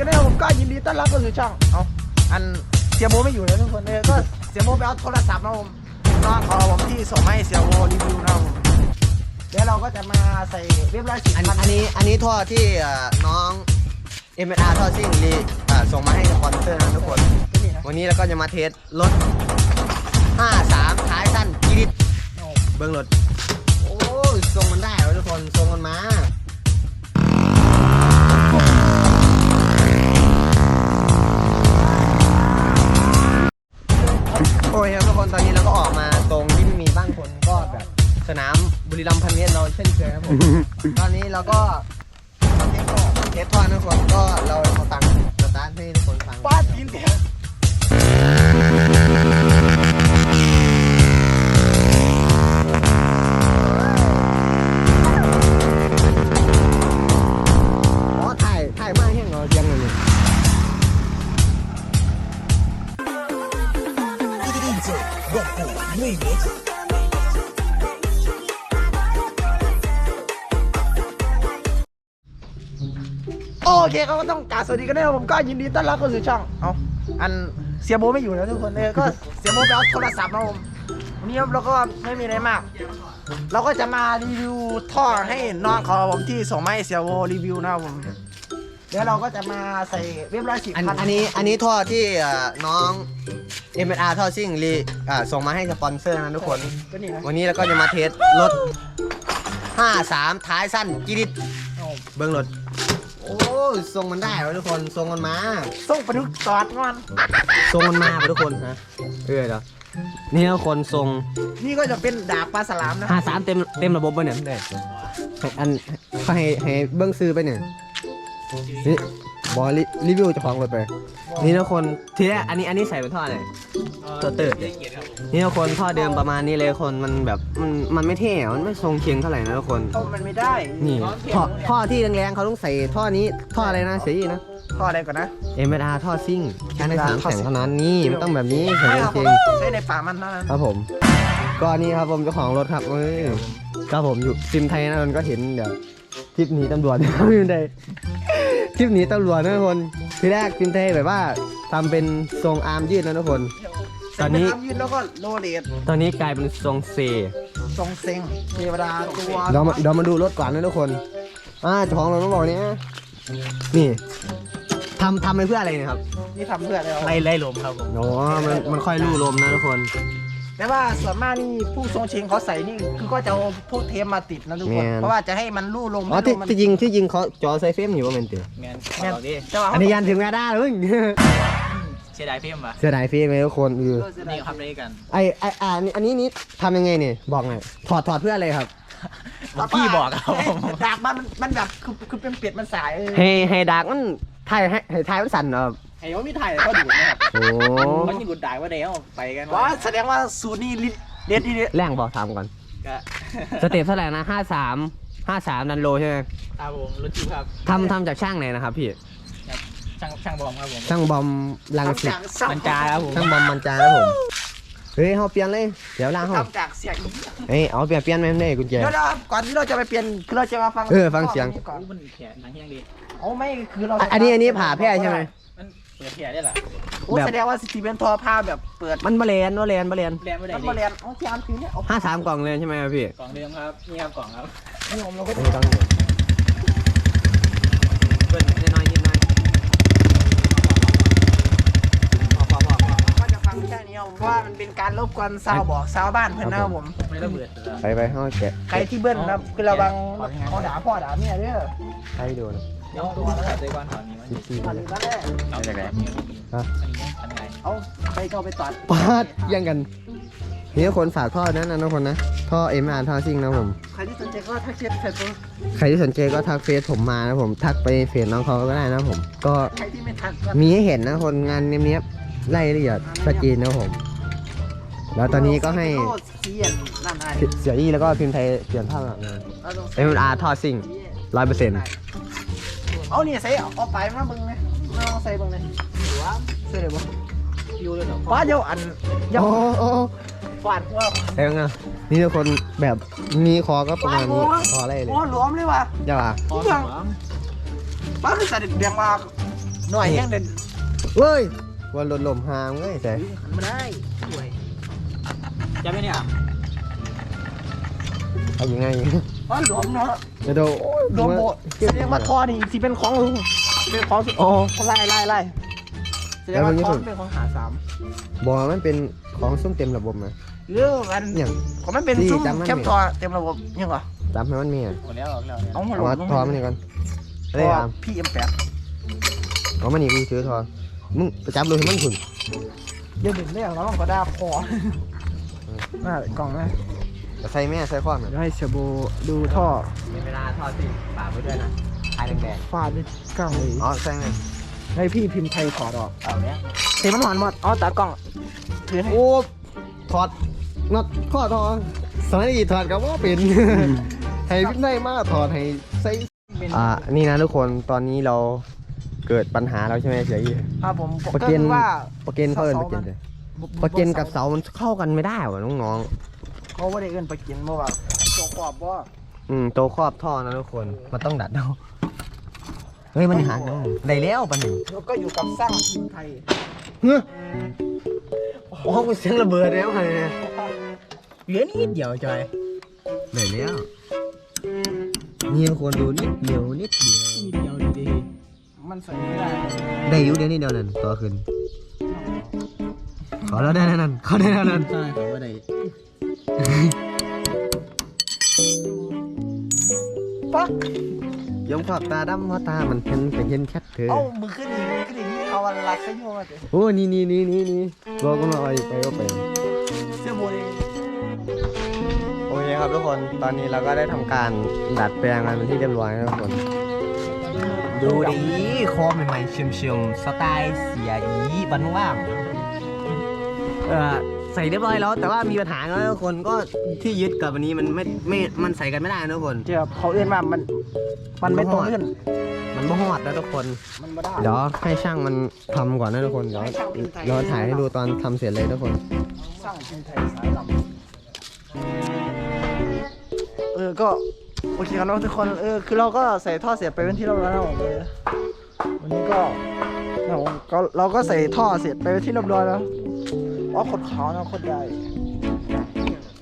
กันด้วยผมก็ยินดีต้อนรับเข้าสู่ช่องเอาอันเสียโบไม่อยู่แล้วทุกคนเลยก็เสียโบไปเอาโทรศัพท์นะผมน้องขอผมที่ส่งมาให้เสียโบรีวิวนะผมเดี๋ยวเราก็จะมาใส่เรียบร้อยสิอันพันอันนี้อันนี้ท่อที่เอ่อน้อง m อ r ท่อซิ่งรีอ่าส่งมาให้สปอนเซอร์นะทุกคน นี่นะวันนี้เราก็จะมาเทสรถ 53ท้ายสั้นกีดิตเบิ้งรถ ครับผม ตอนนี้เราก็ตอนนี้ก็เทสท่อนะทุกคนก็เรา เคเขาก็ต้องกราบสวัสดีกันด้วยผมก็ยินดีต้อนรับเข้าสู่ช่องเอาอันเสียโบไม่อยู่แล้วทุกคนเลยก็เสียโบไปเอาโทรศัพท์นะผมวันนี้เราก็ไม่มีอะไรมาก เราก็จะมารีวิวท่อให้น้องเขาผมที่ส่งมาให้เสียโบรีวิวนะครับผมเดี๋ยวเราก็จะมาใส่เรียบร้อยสิอันพันอันนี้อันนี้ท่อที่เอ่อน้อง m อ r ท่อซิ่งรีอ่าส่งมาให้สปอนเซอร์นะทุกคน ก็นี่นะวันนี้เราก็จะมาเทสรถ 53 ท้ายสั้นกีดิต เอาเบิ้งรถโอ้ ยทรงมันได้เหรอทุกคนทรงมันมาส่งปลาดุกตอดงอนทรงมันมาปะทุกคนฮะเออเดี๋ยวนี่ทุกคนทรงนี่ก็จะเป็นดาบปลาสลามนะ53เต็มเต็มระบบไปเนี่ยได้ให้อันเขาให้ให้เบิ้งซื้อไปเนี่ยนี่ บอรีรีวิวเจะของรถไป นี่ทุกคนทีแรกอันนี้อันนี้ใส่เป็นท่ออะไรตัวเติร์ดเนี่ยนี่ทุกคนท่อเดิมประมาณนี้เลยคนมันแบบมันมันไม่เท่อะมันไม่ทรงเคียงเท่าไหร่นะทุกคนเอามันไม่ได้นี่ท่อท่อที่แรงๆเขาต้องใส่ท่อนี้ท่ออะไรนะเสียอีนะท่ออะไรก่อนนะเอ็มอาร์ท่อซิ่งใช้ในสามท่อซิ่แข่งงเท่านั้นนี่มันต้องแบบนี้ใส่ไม่กาเอางเกงใช้ในป่ามันเท่านั้นครับผมก็นี่ครับผมเจ้าของรถครับเอ้ยครับผมอยู่ซิมไทยนะมันก็เห็นเดี๋ยวทริปหนีตำรวจนะครับซิมไท ยทริปหนีตำรวจนะทุกคนทีแรกซิมไทยแบบว่าทำเป็นทรงอาร์มยืดนะทุกคน ตอนนี้ เส้เป็ยืดแล้วก็โลเลตตอนนี้กลายเป็นทรงเซทรงเซ็งเทวดาตัวเดี๋ยวมาเดี๋ยวมาดูรถก่อนนะทุกคนอ่าเจ้าของรถต้องบอกเนี้ยนี่ทำทำไปเพื่ออะไรเนะครับ นี่ทำเพื่ออะไรวะไล่ไล่ลมครับผม โอ้มันมันค่อยลู่ลมนะทุกคน แต่ว่าส่วนมากนี่ผู้ทรงเชงเขาใส่นี่คือก็จะเอาพวกเทปมาติดนะทุกคนแมนเพราะว่าจะให้มันลู่ลมอ๋อให้ที่ลมมันที่จริงที่จริงเขาจอไซเฟมอยู่ว่าเมนเตอแมนแมนขอดิแต่ว่าอันนี้ยันถึงแม่ได้เลย เสียดายเพิ่มปะเสียดายเฟมเลยทุกคนคือนี่ครับด้วยกันไอไออ่านี่อันนี้นี่ทำยังไงเนี่ยบอกหน่อยถอดถอดเพื่ออะไรครับ พี่บอกครับผมดากมันมันแบบคือคือเป็นเป็ดมันสายเออให้ให้ดักมันถ่ายให้ให้ถ่ายมันสั่นเหรอครับ เห็นว่ามีถ่ายเขาดูดนะครับโอ้เขายิงกุดด่ายว่าเดี๋ยวไปกันว่าแสดงว่าสูตรนี่ลิเด็ดดีเด็ดแรงบอกถามก่อนก็สเต็ปเท่าไหร่นะห้าสามห้าสามดันโลใช่ไหมครับผมรถจิ๋วครับทำทำจากช่างไหนนะครับพี่ครับช่างช่างบอมครับผมช่างบอมลังสิตทำจากสัมันจาครับผมช่างบอมมันจาครับผมเฮ้ยเขาเปลี่ยนเลยเดี๋ยวล่างเขาทำจากเสียงอีกเฮ้ยเอาเปลี่ยนเปลี่ยนไหมไม่ได้กุญแจเดี๋ยวนะครับก่อนที่เราจะไปเปลี่ยนคือเราจะมาฟังเออฟังเสียงก่อนอู้มันแขนหนังเฮียงดีเอาไม่คือเราอะอันนี้อันนี้ผ่าแพร่ใช่ไหมมัน เปิดแขนได้หรอโอ้แสดงว่าสตีเวนทอผ้าแบบเปิดมันบะเรียนบะเรียนบะเรียนแรงไม่ได้มันดิมาเรียนเอาที่อันคือเนี่ยเอาห้าสามกล่องเลยใช่ไหมครับพี่กล่องเดิมครับนี่ครับกล่องครับนี่ผมเราก็จะไม่ต้องเบิ้ลนิดหน่อยนิดหน่อยพอพอพอพอก็จะฟังแค่นี้ผมว่ามันเป็นการรบกวนชาวบอกชาวบ้านเพื่อนนะครับผม ไม่ระเบิดเลยไปไปห้องแกะใครที่เบิ้ลนะครับคือระวังเขาด่าพ่อด่าเมียเด้อใครดูนะเดี๋ยวตัวใส่ใจก่อนถอนนี้มันสิบสี่ตอนนี้ก็ได้เอาจากไหนฮะอันนี้อันไหนเอาไปก็เอาไปตัดปาดแยังกันนี่คนฝากท่อนั้นนะทุกคนนะท่อเอ็มอาร์ท่อซิงนะผมใครที่สนใจก็ทักเช็ดเฟซบุ๊กใครที่สนใจก็ทักเฟซผมมานะผมทักไปเฟซน้องเขาก็ได้นะผม ก็ใครที่ไม่ทักก็มีให้เห็นนะคนงานเนี้ยบๆไล่ละเอียดชัดเจนนะผม แล้วตอนนี้ก็ให้เสียนนั่นไงเสียอี้แล้วก็พิมพ์ไทยเปลี่ยนภาพหลังงานเอาลงเอ็มอาร์ท่อซิงร้อยเปอร์เซ็นต์ เอาเนี่ยใส่เอาไปมาเบิ่งเลยมาลองใส่เบิ่งเลยหัวใส่เลยบ่ยูเลยเหรอฟ้าเดียวอันเดียวโอ้โอ้ฟาดหัวเอ้ยไงนี่ทุกคนแบบมีคอก็ประมาณนี้คออะไรเลยโอ้หลวมเลยว่ะจ้าป่ะพอเรื่สององป้าคือใส่เดียงมาหน่อยยังเด่นเว้ยวันหล่นลมหางเว้ยใส่หันมาได้สวยจำไม่เนี่ยเอายังไง อ๋อหลวมเนาะเดี๋ยวโดหลวมโบแสดงว่าทอนี่สิเป็นของลุงเป็นของสิโอ้ไล่ไล่ไล่แสดงว่าทอเป็นของหาสามบอกว่ามันเป็นของซุ้มเต็มระบบนะเรื่องมันอย่างของมันเป็นนี่ซุ้มจำมันเข้มทอเต็มระบบยังเหรอจำให้มันมีอะหมดแล้วออกแล้วเนี่ยเอาหัวเอาลว่างทอมันนี่ก่อนเพเอ้ยราะว่าอามพี่เอ็มแปดเอามันนี่กูถือทอมึงไปจับเลยให้มันขุนเดี๋ยวเด่นเรื่องแล้วมันก็ได้พอน่ากล่องนะแต่ ใส่แม่ใส่ข้อมเดี๋ยวให้เชโบดูท่อมีเวลาทอดสิฝากไว้ด้วยนะทายแดงฟาดด้วยกล้องเลยอ๋อใส่แม่ให้พี่พิมพ์ไทยถอดออกๆเอาเนี้ยเต็มมันหวานหมดอ๋อตากล้องถือให้โอ้ถอดน็อตข้อทอสมัยนี้ถอดกับว่าเป็นให้พิได้มากถอดให้ใส่อ่านี่นะทุกคนตอนนี้เราเกิดปัญหาแล้วใช่ไหมเสียยี่ครับผมประก็เก็นคือว่า ประเก็นเขาเอินประเก็นเลยประเก็นกับเสามันเข้ากันไม่ได้วะน้อง เขาว่าได้เอินประเก็นเพราะว่าตัวขอบว่าๆอืมโตวครอบท่อนะทุกคน มันต้องดัดเอาเฮ้ยมันหักเนาะได้แล้วปันหนึ่งแล้วก็อยู่กับสร้างทีมไทยเฮ้ยโอ้โหกูเสียงระเบิดแล้วไงเนี่ยเหลือนิดเดียวจอยได้แล้วนี่ทุกคนดูนิดเดียวนิดเดียวนิดเดียวดีๆมันใส่ไม่ได้ได้อยุเดียวนิดเดียวนั่นต่อขึ้นขอแล้วได้แล้วนั่นขอได้แล้วนั่นใช่ผมว่าได้ ปักยมขอบตาดำเพราะตามันเห็นเป็นเห็นแคทเธอเอ้ามือขึ้นอีกมือขึ้นอีกนี่เอาวันละขยุ่งมาเถอะโอ้นี่นี่นี่นี่นี่บอกก็มาเอาไปก็ไปเสื้อโบเลยโอเคครับทุกคนตอนนี้เราก็ได้ทำการดัดแปลงกันเป็นที่เรียบร้อยแล้วทุกคน ดูดิคอใหม่ๆเชียมๆสไตล์เสียอีบันว่างเออ ใส่เรียบร้อยแล้ว แต่ว่ามีปัญหาแล้วทุกคนก็ที่ยึดกับวันนี้มันไม่ไม่มันใส่กันไม่ได้นะทุกคน เจ้าเขาเอื้อนมามันมันไม่ตรงขึ้นมันไม่หอดนะทุกคน มันไม่ได้เดี๋ยวให้ช่างมันทำก่อนนะทุกคนเดี๋ยวให้ช่างพิมพ์ไทยเราถ่ายให้ดูตอนทำเสร็จเลยทุกคน สร้างทีมไทยสายลำเออก็โอเคครับน้องทุกคนเออคือเราก็ใส่ท่อเสียบไปเป็นที่เรียบร้อยแล้วเออวันนี้ก็เราก็เราก็ใส่ท่อเสร็จไปเป็นที่เรียบร้อยแล้ว อ๋อขนขาวนะโคตรใหญ่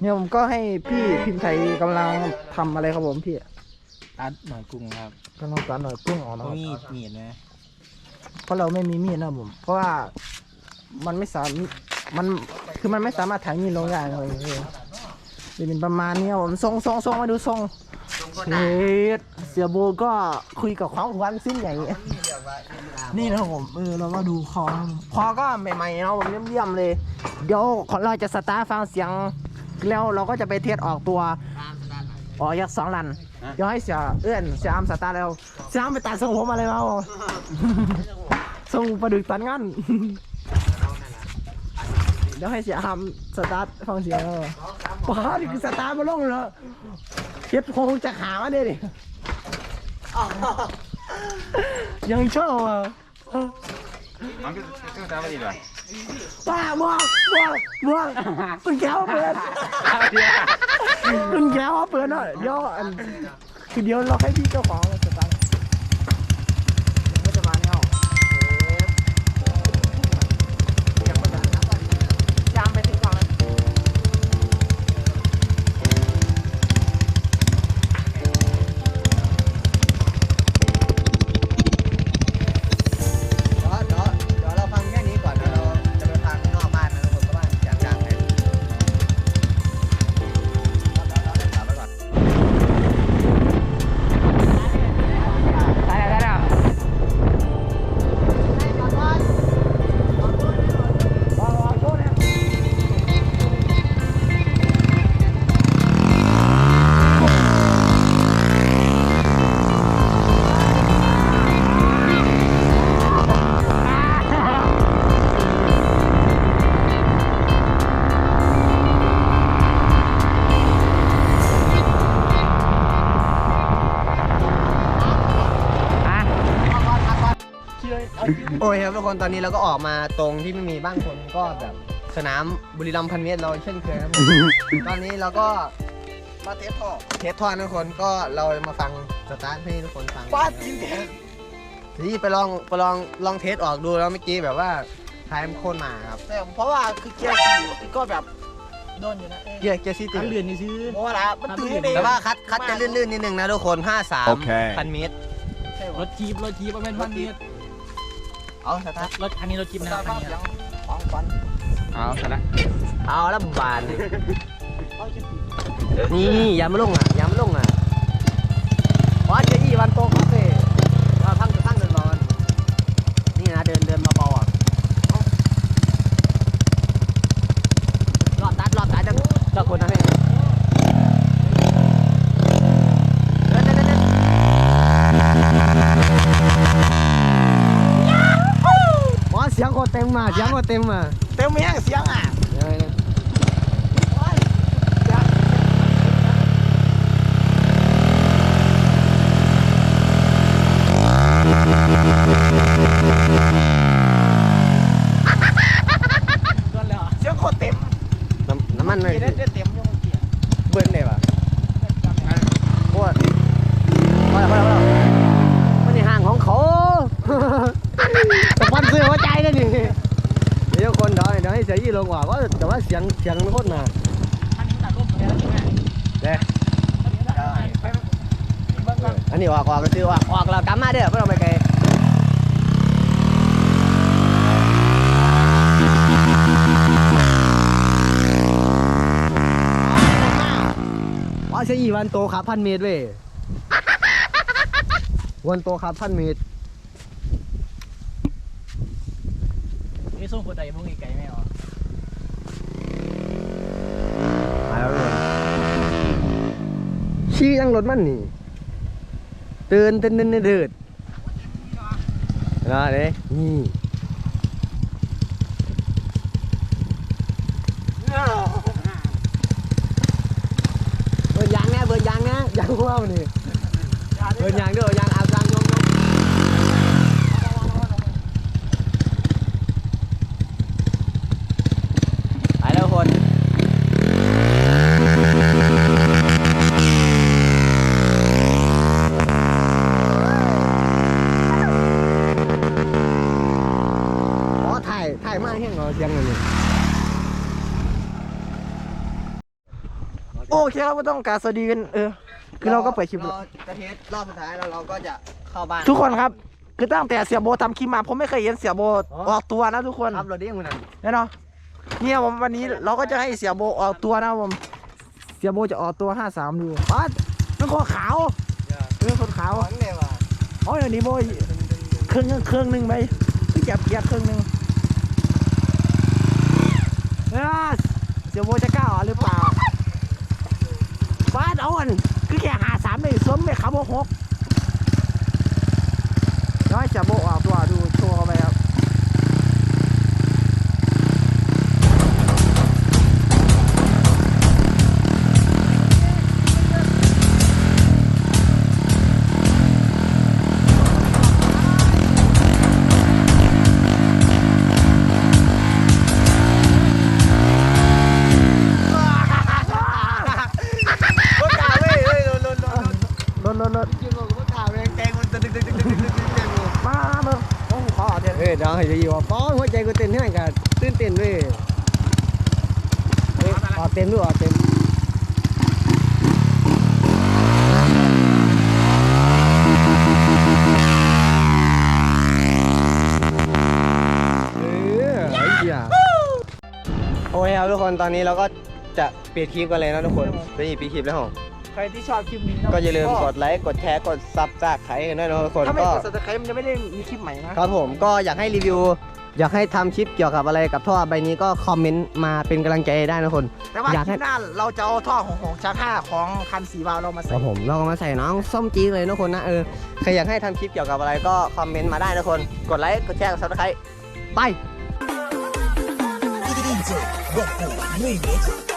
เนี่ยผมก็ให้พี่พิมพ์ไทยกำลังทำอะไรครับผมพี่ตัดหน่อยกุ้งครับกำลังตัดหน่อยกุ้งออกนะคมีรับดมีดไหมเพราะเราไม่มีมีดนะครับผม เพราะว่ามันไม่สามมันคือมันไม่สามารถถ่ายมีดลงได้เลยเออจะเป็นประมาณนี้ครับผมทรงทรงทรงมาดูทรง เฮ้ยเสียโบก็คุยกับความหวันสิ้นใหญ่นี่นะครับผมเออเรามาดูคอนะครับคอก็ใหม่ๆเนาะผมเยี่ยมๆเลย เดี๋ยวเราจะสตาร์ทฟังเสียง แล้วเราก็จะไปเทสออกตัวออกยักษ์สองลันเดี๋ยวให้เสียเอื้อนเสียอามสตาร์ทแล้วเสียอามไปตัดทรงผมอะไรมาบ่ ทรงประดึกตันงั้น เดี๋ยวให้เสียอามสตาร์ทฟังเสียงแล้ว ป้าดิคือสตาร์ทมาลงแล้ว เฮ็ดคงจะหามาได้ดิยังชอบอะมันก็ก็จะไม่ดีเลยป้าม่วงม่วงม่วงคุณแก้วเปิดคุณแก้วเปิดหน่อยเดี๋ยวอันคือเดี๋ยวเราให้พี่เจ้าของสตาร์ทเโอ้ยครับทุกคนตอนนี้เราก็ออกมาตรงที่ไม่มีบ้านคนก็แบบสนามบุรีรัมย์พันเมตรเราเช่นเคยครับผมตอนนี้เราก็มาเทสท่อเทสท่อนะทุกคนก็เรามาฟังสตาร์ทให้ทุกคนฟังป้าจริงแท้นี่ไปลองไปลองลองเทสออกดูแล้วเมื่อกี้แบบว่าท้ายมันโค่นมาครับแต่เพราะว่าคือเกียร์สี่ก็แบบโดนอยู่นะเกียร์เกียร์ซีติคันเรือนนี่ซื้อเพราะว่าละมันตื่นเองแต่ว่าคัดคัดจะลื่นๆนิดนึงนะทุกคน 53โอเคพันเมตรรถจี๊ปรถจี๊ปเป็นพันนี้ เอาสตาร์ทรถคันนี้รถจี๊ปนะตาคันบ้างนี้ยังของฟันเอาซะละเอาแล้วบานเอาชิ้นปีนี่อย่ามาลงอะอย่ามาลงอะวัดเจอีวันโตคาเฟ่เราทั้งทั้งเดินนอนนี่นะเดินเดินเบาๆอะเอารอบตัดรอบตัดจะจะคนนะเพ่ มมาเสียงว่าเต็มอะเต็มแมียงเสียงอะ โอ้ยเสียง โดนแล้ว เสียงโคตรเต็ม น้ำน้ำมันเลย เต็มเต็มอยู่เมื่อกี้ เบิ้ลเลยป่ะโคตรพอแล้วพอแล้วพอแล้วมันในห้างของเขา สปอนเซอร์หัวใจเลยนี่เดี๋ยวคนเดี๋ยวเดี๋ยวให้เสียยี่ลงว่าว่าแต่ว่าเสียงเสียงมันโคตรมาคันนี้ตัดร่มแล้วใช่ไหมเด้คันนี้ตัดร่มไปเบิ่งก่อนอันนี้ออกออกก็คือว่าออกแล้วกลับมาเด้อไม่ต้องไปไกลว่าเสียยี่วันโตครับพันเมตรเว้ยวันโตครับพันเมตร นี่ส่งคนใดพวกนี้ไกลไหมอ๋อ มาแล้วเลย ชี้ยังรถมันนี่เตือนเต้นเต้นเดือดนะเนี่ยนี่เบิร์ยางแน่เบิร์ยางแน่ยางหัวมันนี่เบิร์ยางด้วยยางอาบยางยงยงไปแล้วคน อ๋อถ่ายถ่ายมากแห้งเหรอเสียงอันนี้ โอเคครับก็ต้องกรารสวัสดีกันเออ คือเราก็เปิดคลิปแล้วจะเทสรอบสุดท้ายแล้วเราก็จะเข้าบ้านทุกคนครับ คือตั้งแต่เสียโบทำคลิปมาผมไม่เคยเห็นเสียโบอ๋อออกตัวนะทุกคนขับรถได้ยังไงนั่นแน่นอนเนี่ยผมวันนี้เราก็จะให้เสียโบออกตัวนะผม เสียโบจะออกตัว53ดูปัดมันคนขาวเออคนขาวหวังเลยว่ะอ๋อเดี๋ยวนี้โบยเครื่องเครื่องหนึ่งไปไปเก็บเกียร์เครื่องหนึ่งเอ้อเสียโบจะกล้าออกหรือเปล่า้านเอาอันคือแค่หาสามเลยสวมไม่ขับหกน้อยจะโบออกตัวดู เดี๋ยวให้อยู่ว่าฟ้องหัวใจกูเต้นให้มันกันตื่นเต้นเว้ยเฮ้ยออกเต็มด้วยออกเต็มโอเหี้ยโอ้ยครับทุกคนตอนนี้เราก็จะปิดคลิปกันเลยนะทุกคนไปปิดคลิปแล้วเหรอ ครที่ชอบคลิปนี้นะก็อย่าลืมกดไลค์กดแชร์กดซับจากใครกันด้วยนะทุกคนถ้าไม่ก็กดสับสไครต์มันจะไม่ได้มีคลิปใหม่นะ ครับผมก็อยากให้รีวิว อยากให้ทำคลิปเกี่ยวกับอะไรกับท่อใบนี้ก็คอมเมนต์มาเป็นกำลังใจได้นะทุกคน แต่ว่าอยากคให้ ลิปหน้าเราจะเอาท่อของของชาค่าของคันสีวาล์วเรามาคใส่รับผมเราก็มาใส่น้องส้มจี๊ดเลยนะทุกคนนะเออใครอยากให้ทำคลิปเกี่ยวกับอะไรก็คอมเมนต์มาได้นะทุกคน กดไลค์กดแชร์กดซับสไครต์ไป DJ Goku Remix